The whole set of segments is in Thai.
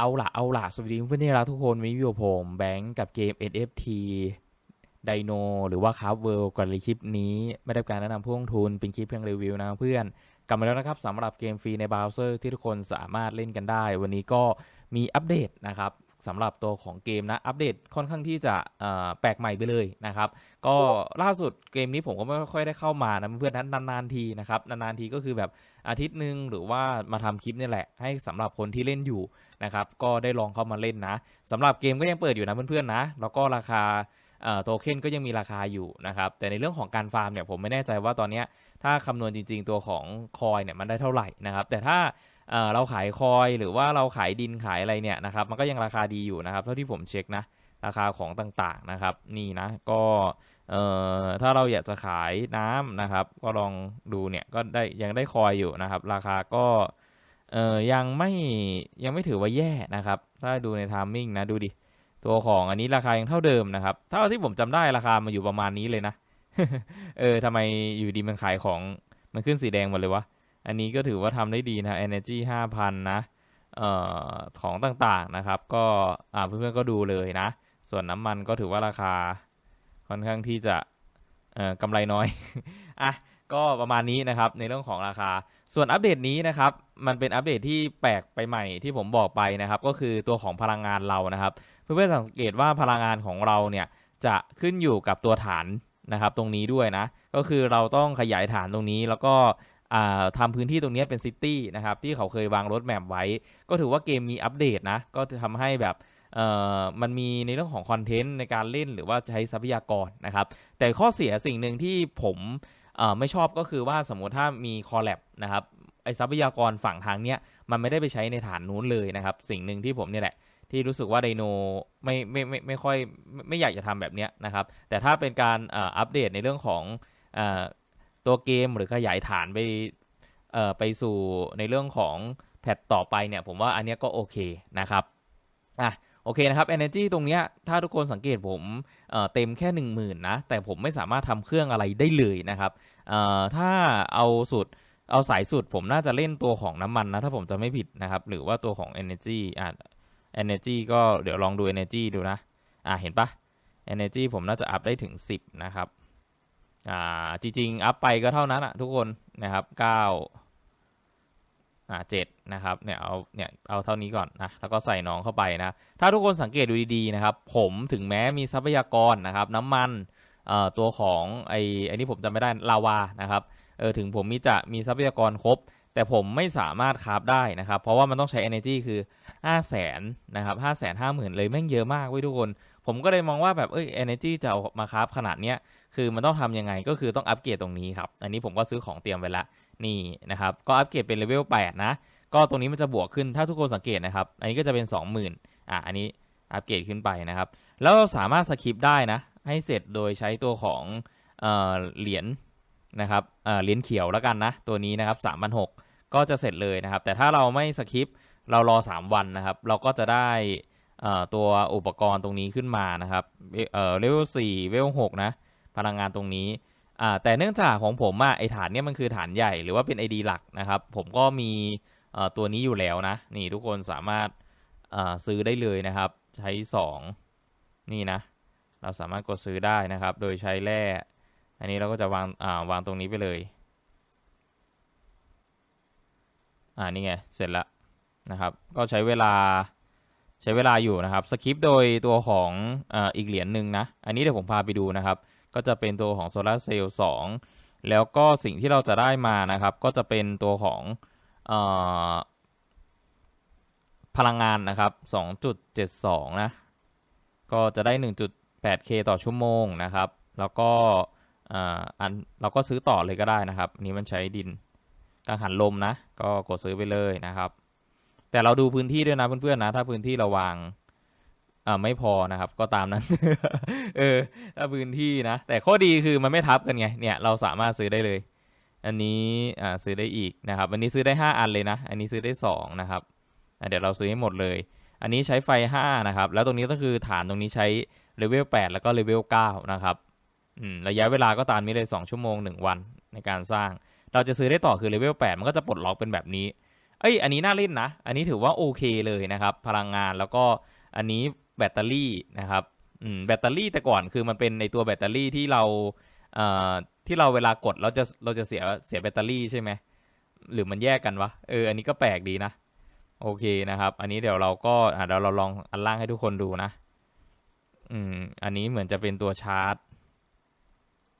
เอาละเอาละสวัสดีเพื่อนที่รักทุกคนวันนี้อยู่ผมแบงก์กับเกม NFT ไดโนหรือว่าคาร์เวิลก่อนเลยคลิปนี้ ไม่ได้การแนะนำผู้ลงทุนเป็นคลิปเพียงรีวิวนะเพื่อนกลับมาแล้วนะครับสำหรับเกมฟรีในเบราว์เซอร์ที่ทุกคนสามารถเล่นกันได้ วันนี้ก็มีอัปเดตนะครับ สำหรับตัวของเกมนะ อัปเดตค่อนข้างที่จะเอ่อแปลกใหม่ไปเลยนะครับ ก็ล่าสุดเกมนี้ผมก็ไม่ค่อยได้เข้ามานะเพื่อนๆนั้นนานๆทีนะครับนานๆทีก็คือแบบอาทิตย์หนึ่งหรือว่ามาทำคลิปนี่แหละ ให้สำหรับคนที่เล่นอยู่นะครับ ก็ได้ลองเข้ามาเล่นนะสำหรับเกมก็ยังเปิดอยู่นะเพื่อนๆนะ แล้วก็ราคาเอ่อโทเค็นก็ยังมีราคาอยู่นะครับ แต่ในเรื่องของการฟาร์มเนี่ยผมไม่แน่ใจว่าตอนเนี้ยถ้าคำนวณจริง ๆ ตัวของคอยเนี่ยมันได้เท่าไหร่นะครับ แต่ถ้า เราขายคอยหรือว่าเราขายดินขายอะไรเนี่ยนะครับ มันก็ยังราคาดีอยู่นะครับ เท่าที่ผมเช็คนะราคาของต่างๆนะครับ นี่นะก็เอ่อถ้าเราอยากจะขายน้ำนะครับ ก็ลองดูเนี่ยก็ได้ยังได้คอยอยู่นะครับ ราคาก็เอ่อยังไม่ยังไม่ถือว่าแย่นะครับ ถ้าดูในทามมิ่งนะดูดิตัวของอันนี้ราคายังเท่าเดิมนะครับเท่าที่ผมจำได้ราคามันอยู่ประมาณนี้เลยนะเออทำไมอยู่ดีมันขายของมันขึ้นสีแดงหมดเลยวะ อันนี้ก็ถือว่าทำได้ดีนะ Energy 5,000 นะออของต่างๆนะครับ ก็เพื่อนๆก็ดูเลยนะ ส่วนน้ำมันก็ถือว่าราคาค่อนข้างที่จะกำไรน้อย อะ ก็ประมาณนี้นะครับในเรื่องของราคา ส่วนอัปเดตนี้นะครับ มันเป็นอัปเดตที่แปลกไปใหม่ที่ผมบอกไปนะครับ ก็คือตัวของพลังงานเรานะครับ เพื่อนๆสังเกตว่าพลังงานของเราเนี่ยจะขึ้นอยู่กับตัวฐานนะครับ ตรงนี้ด้วยนะ ก็คือเราต้องขยายฐานตรงนี้แล้วก็ อ่าทำพื้นที่ตรงนี้เป็นซิตี้นะครับที่เขาเคยวางรถแมพไว้ ก็ถือว่าเกมมีอัปเดตนะ ก็จะทำให้แบบมันมีในเรื่องของคอนเทนต์ในการเล่นหรือว่าใช้ทรัพยากรนะครับ แต่ข้อเสียสิ่งหนึ่งที่ผมไม่ชอบก็คือว่าสมมติถ้ามีคอลแลบนะครับไอทรัพยากรฝั่งทางเนี้ยมันไม่ได้ไปใช้ในฐานนู้นเลยนะครับ สิ่งหนึ่งที่ผมเนี่ยแหละที่รู้สึกว่าไดโนไม่ไม่ไม่ไม่ค่อยไม่ไม่อยากจะทำแบบเนี้ยนะครับ แต่ถ้าเป็นการอัปเดตในเรื่องของ ตัวเกมหรือขยายฐานไปเอ่อไปสู่ในเรื่องของแพทต่อไปเนี่ย ผมว่าอันนี้ก็โอเคนะครับอะโอเคนะครับ Energy ตรงเนี้ยถ้าทุกคนสังเกตผมเเต็มแค่ 1 0,000 นะ แต่ผมไม่สามารถทำเครื่องอะไรได้เลยนะครับถ้าเอาสุดเอาสายสุดผมน่าจะเล่นตัวของน้ำมันนะ ถ้าผมจะไม่ผิดนะครับ หรือว่าตัวของ Energy อะ Energy ก็เดี๋ยวลองดู Energy ดูนะ อ่าเห็นปะ Energy ผมน่าจะอัพได้ถึง 10 นะครับ อ่าจริงๆอัพไปก็เท่านั้นอะทุกคนนะครับ9อ่า7นะครับเนี่ยเอาเนี่ยเอาเท่านี้ก่อนนะแล้วก็ใส่น้องเข้าไปนะถ้าทุกคนสังเกตดูดีๆนะครับผมถึงแม้มีทรัพยากรนะครับน้ำมันเอ่อตัวของไอ้ไอ้นี่ผมจำไม่ได้ลาวานะครับเออถึงผมมีจะมีทรัพยากรครบ แต่ผมไม่สามารถคราฟได้นะครับ เพราะว่ามันต้องใช้ energy คือ5 0 0แสนนะครับห้าแสนห้าหมื่นเลยแม่งเยอะมากเว้ยทุกคน ผมก็เลยมองว่าแบบเอ้ย energy จะเอามาคราฟขนาดเนี้ย คือมันต้องทำยังไงก็คือต้องอัปเกรดตรงนี้ครับ อันนี้ผมก็ซื้อของเตรียมไว้ละนี่นะครับ ก็อัปเกรดเป็นเลเวล8นะ ก็ตรงนี้มันจะบวกขึ้นถ้าทุกคนสังเกตนะครับ อันนี้ก็จะเป็น 20,000อะอันนี้อัปเกรดขึ้นไปนะครับ แล้วเราสามารถสคริปได้นะ ให้เสร็จโดยใช้ตัวของเออเหรียญนะครับเออเหรียญเขียวแล้วกันนะ ตัวนี้นะครับ 3,600 ก็จะเสร็จเลยนะครับ แต่ถ้าเราไม่สคริปเรารอ 3 วันนะครับ เราก็จะได้ตัวอุปกรณ์ตรงนี้ขึ้นมานะครับเอ่อเลเวล4เลเวล6นะ พลังงานตรงนี้อ่าแต่เนื่องจากของผมอะไอฐานเนี้ยมันคือฐานใหญ่หรือว่าเป็น ID หลักนะครับ ผมก็มีตัวนี้อยู่แล้วนะ นี่ทุกคนสามารถซื้อได้เลยนะครับ ใช้ 2 นี่นะ เราสามารถกดซื้อได้นะครับ โดยใช้แร่อันนี้เราก็จะวางาวางตรงนี้ไปเลยอ่านี่ไง เสร็จแล้วนะครับ ก็ใช้เวลาใช้เวลาอยู่นะครับสคริปต์โดยตัวของออีกเหรียญหนึ่งนะ อันนี้เดี๋ยวผมพาไปดูนะครับ ก็จะเป็นตัวของโซลาร์เซลล์2แล้วก็สิ่งที่เราจะได้มานะครับ ก็จะเป็นตัวของอพลังงานนะครับ 2.72 นะ ก็จะได้ 1.8k ต่อชั่วโมงนะครับ แล้วก็อ,อันเราก็ซื้อต่อเลยก็ได้นะครับนนี้มันใช้ดินกังหันลมนะ ก็กดซื้อไปเลยนะครับ แต่เราดูพื้นที่ด้วยนะเพื่อนๆนะ ถ้าพื้นที่เราวาง อ่าไม่พอนะครับ ก็ตามนั้น เออถ้าพื้นที่นะ แต่ข้อดีคือมันไม่ทับกันไง เนี่ยเราสามารถซื้อได้เลย อันนี้อ่าซื้อได้อีกนะครับ อันนี้ซื้อได้ 5 อันเลยนะ อันนี้ซื้อได้ 2 นะครับเดี๋ยวเราซื้อให้หมดเลย อันนี้ใช้ไฟ 5 นะครับ แล้วตรงนี้ก็คือฐานตรงนี้ใช้เลเวล8แล้วก็เลเวล9นะครับอืมระยะเวลาก็ตามนี้เลย 2 ชั่วโมง 1 วันในการสร้าง เราจะซื้อได้ต่อคือเลเวล8มันก็จะปลดล็อกเป็นแบบนี้ เอ้ย อันนี้น่าเล่นนะ อันนี้ถือว่าโอเคเลยนะครับ พลังงานแล้วก็อันนี้ แบตเตอรี่นะครับแบตเตอรี่แต่ก่อนคือมันเป็นในตัวแบตเตอรี่ที่เราเที่เราเวลากดเราจะเราจะเสียเสียแบตเตอรี่ใช่ไหมหรือมันแยกกันวะเอออันนี้ก็แปลกดีนะ โอเคนะครับ อันนี้เดี๋ยวเราก็อ่าเดี๋ยวเราลองอันล่างให้ทุกคนดูนะอืมอันนี้เหมือนจะเป็นตัวชาร์จ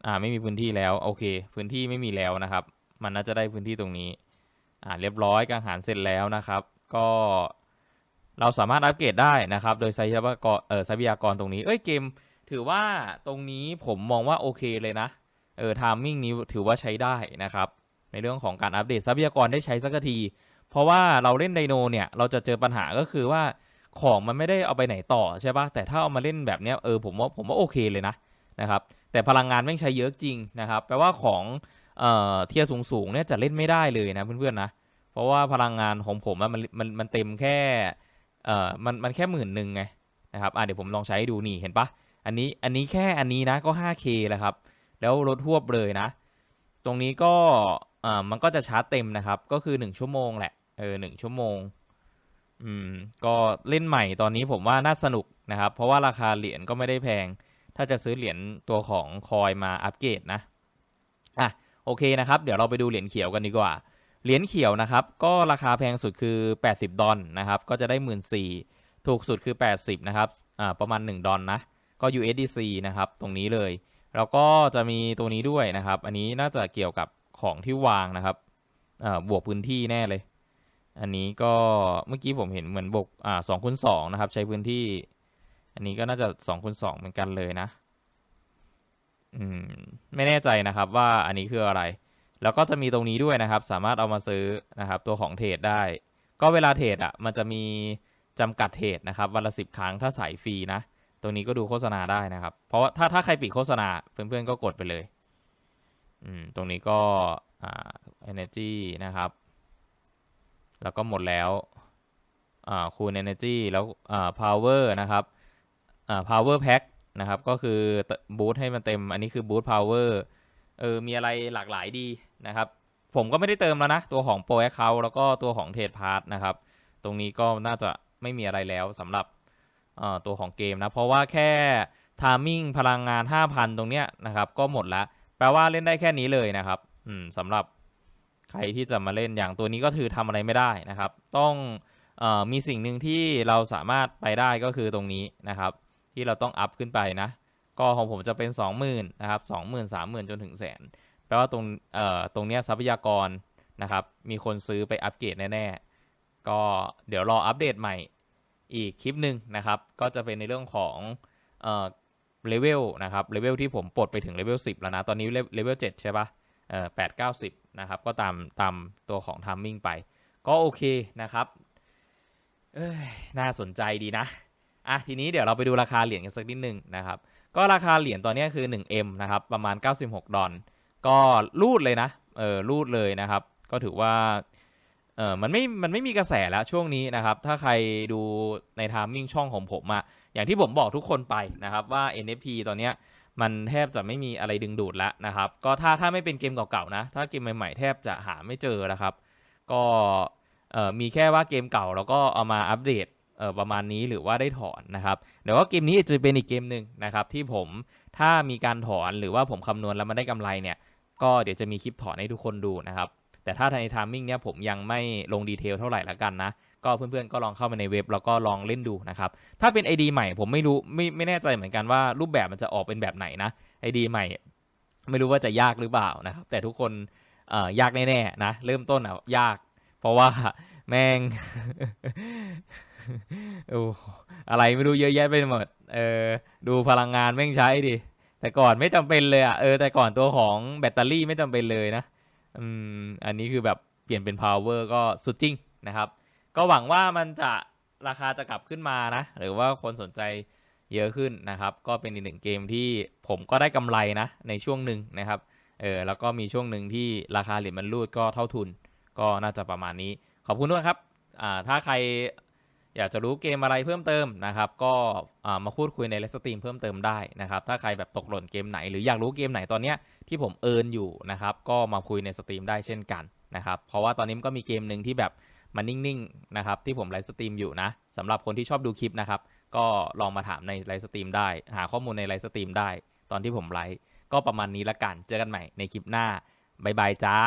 อ่าไม่มีพื้นที่แล้ว โอเค พื้นที่ไม่มีแล้วนะครับ มันน่าจะได้พื้นที่ตรงนี้ อ่าเรียบร้อยกังหันเสร็จแล้วนะครับ ก็ เราสามารถอัปเกรดได้นะครับ โดยใช้ทรัพยากรเออทรัพยากรตรงนี้ เอ้ยเกม ถือว่าตรงนี้ผมมองว่าโอเคเลยนะ เออทามมิ่งนี้ถือว่าใช้ได้นะครับ ในเรื่องของการอัปเดตทรัพยากรได้ใช้สักที เพราะว่าเราเล่นไดโนเนี่ย เราจะเจอปัญหาก็คือว่าของมันไม่ได้เอาไปไหนต่อใช่ปะแต่ถ้าเอามาเล่นแบบเนี้ยเออผมว่าผมว่าโอเคเลยนะนะครับ แต่พลังงานแม่งใช้เยอะจริงนะครับ แปลว่าของเอ่อเทียร์สูงๆเนี่ยจะเล่นไม่ได้เลยนะเพื่อนๆนะ เพราะว่าพลังงานของผมมันมันมันเต็มแค่ เอ่อมันมันแค่หมื่นหนึ่งไงนะครับอะเดี๋ยวผมลองใช้ดูนี่เห็นปะอันนี้อันนี้แค่อันนี้นะก็ 5K แล้วครับ แล้วลดทวบเลยนะ ตรงนี้ก็อ่ามันก็จะชาร์จเต็มนะครับ ก็คือ 1 ชั่วโมงแหละเออหนึ่งชั่วโมงอืมก็เล่นใหม่ตอนนี้ผมว่าน่าสนุกนะครับ เพราะว่าราคาเหรียญก็ไม่ได้แพง ถ้าจะซื้อเหรียญตัวของคอยมาอัปเกรดนะอะโอเคนะครับ เดี๋ยวเราไปดูเหรียญเขียวกันดีกว่า เหรียญเขียวนะครับ ก็ราคาแพงสุดคือ 80 ดอลนะครับ ก็จะได้ 1 4ื่นถูกสุดคือ 80 นะครับ อ่า ประมาณ 1 ดอลนะ ก็ USDC นะครับ ตรงนี้เลย แล้วก็จะมีตัวนี้ด้วยนะครับ อันนี้น่าจะเกี่ยวกับของที่วางนะครับ อ่า บวกพื้นที่แน่เลย อันนี้ก็เมื่อกี้ผมเห็นเหมือนบวก อ่าสองคูณสองนะครับ ใช้พื้นที่ อันนี้ก็น่าจะสองคูณสองเหมือนกันเลยนะ อืม ไม่แน่ใจนะครับว่าอันนี้คืออะไร แล้วก็จะมีตรงนี้ด้วยนะครับ สามารถเอามาซื้อนะครับ ตัวของเทรดได้ ก็เวลาเทรดอะมันจะมีจำกัดเทรดนะครับวันละสิบครั้งถ้าสายฟรีนะตรงนี้ก็ดูโฆษณาได้นะครับ เพราะว่าถ้าถ้าใครปิดโฆษณาเพื่อนๆก็กดไปเลยอืมตรงนี้ก็อ่า energy นะครับ แล้วก็หมดแล้วอ่าคูณ energy แล้วอ่า power นะครับอ่า power pack นะครับ ก็คือบูทให้มันเต็ม อันนี้คือบูท power เออมีอะไรหลากหลายดีนะครับ ผมก็ไม่ได้เติมแล้วนะ ตัวของ pro account แล้วก็ตัวของ trade pass นะครับ ตรงนี้ก็น่าจะไม่มีอะไรแล้วสำหรับตัวของเกมนะ เพราะว่าแค่ timing พลังงาน 5,000 ตรงเนี้ยนะครับ ก็หมดแล้วแปลว่าเล่นได้แค่นี้เลยนะครับอืมสำหรับใครที่จะมาเล่นอย่างตัวนี้ก็คือทำอะไรไม่ได้นะครับ ต้องอมีสิ่งหนึ่งที่เราสามารถไปได้ก็คือตรงนี้นะครับ ที่เราต้องอัพขึ้นไปนะ ก็ของผมจะเป็น20,000นะครับ20,000 30,000 จนถึงแสนแปลว่าตรงเอ่อตรงเนี้ยทรัพยากรนะครับ มีคนซื้อไปอัปเกรดแน่ๆ ก็เดี๋ยวรออัปเดตใหม่อีกคลิปหนึ่งนะครับ ก็จะเป็นในเรื่องของเอ่อเลเวลนะครับเลเวลที่ผมปลดไปถึงเลเวล10 แล้วนะ ตอนนี้เลเวล7ใช่ปะเอ่อแปดเก้าสิบนะครับ ก็ตามตามตัวของทัมมิ่งไป ก็โอเคนะครับเอ้ยน่าสนใจดีนะ อะ ทีนี้เดี๋ยวเราไปดูราคาเหรียญกันสักนิดนึงนะครับ ก็ราคาเหรียญตอนนี้คือ 1M นะครับ ประมาณ 96 ดอลก็รูดเลยนะ เออรูดเลยนะครับ ก็ถือว่า เออมันไม่ มันไม่มีกระแสแล้วช่วงนี้นะครับ ถ้าใครดูในทามมิ่งช่องของผมอะอย่างที่ผมบอกทุกคนไปนะครับว่า NFT ตอนเนี้ยมันแทบจะไม่มีอะไรดึงดูดแล้วนะครับ ก็ถ้าถ้าไม่เป็นเกมเก่าๆนะ ถ้าเกมใหม่ๆแทบจะหาไม่เจอนะครับ ก็เออมีแค่ว่าเกมเก่าแล้วก็เอามาอัปเดต ประมาณนี้หรือว่าได้ถอนนะครับเดี๋ยวว่าเกมนี้จะเป็นอีกเกมหนึ่งนะครับที่ผมถ้ามีการถอนหรือว่าผมคำนวณแล้วมันได้กำไรเนี่ยก็เดี๋ยวจะมีคลิปถอนให้ทุกคนดูนะครับแต่ถ้าในทามมิ่งเนี่ยผมยังไม่ลงดีเทลเท่าไหร่ละกันนะก็เพื่อนๆก็ลองเข้าไปในเว็บแล้วก็ลองเล่นดูนะครับถ้าเป็น ID ใหม่ผมไม่รู้ไม่ไม่แน่ใจเหมือนกันว่ารูปแบบมันจะออกเป็นแบบไหนนะ ID ใหม่ ไม่รู้ว่าจะยากหรือเปล่านะครับแต่ทุกคนเอ่อยากแน่ๆนะเริ่มต้นอะยาก เพราะว่าแม่ง โอ้อะไรไม่รู้เยอะแยะไปหมด เออ ดูพลังงานแม่งใช้ดิ แต่ก่อนไม่จำเป็นเลยอะเออ แต่ก่อนตัวของแบตเตอรี่ไม่จำเป็นเลยนะ อืม อันนี้คือแบบเปลี่ยนเป็น power ก็สุดจริงนะครับ ก็หวังว่ามันจะราคาจะกลับขึ้นมานะ หรือว่าคนสนใจเยอะขึ้นนะครับ ก็เป็นอีกหนึ่งเกมที่ผมก็ได้กำไรนะ ในช่วงหนึ่งนะครับ เออ แล้วก็มีช่วงหนึ่งที่ราคาเหรียญมันรูดก็เท่าทุน ก็น่าจะประมาณนี้ ขอบคุณด้วยครับ อ่า ถ้าใคร อยากจะรู้เกมอะไรเพิ่มเติมนะครับ ก็มาพูดคุยในเลสตรีมเพิ่มเติมได้นะครับ ถ้าใครแบบตกหล่นเกมไหน หรืออยากรู้เกมไหนตอนเนี้ยที่ผมเอินอยู่นะครับ ก็มาคุยในสตรีมได้เช่นกันนะครับ เพราะว่าตอนนี้มันก็มีเกมหนึ่งที่แบบมันนิ่งๆนะครับที่ผมไลฟ์สตรีมอยู่นะสำหรับคนที่ชอบดูคลิปนะครับ ก็ลองมาถามในไลฟ์สตรีมได้ หาข้อมูลในไลฟ์สตรีมได้ ตอนที่ผมไลฟ์ก็ประมาณนี้ละกัน เจอกันใหม่ในคลิปหน้าบ๊ายบายจ้า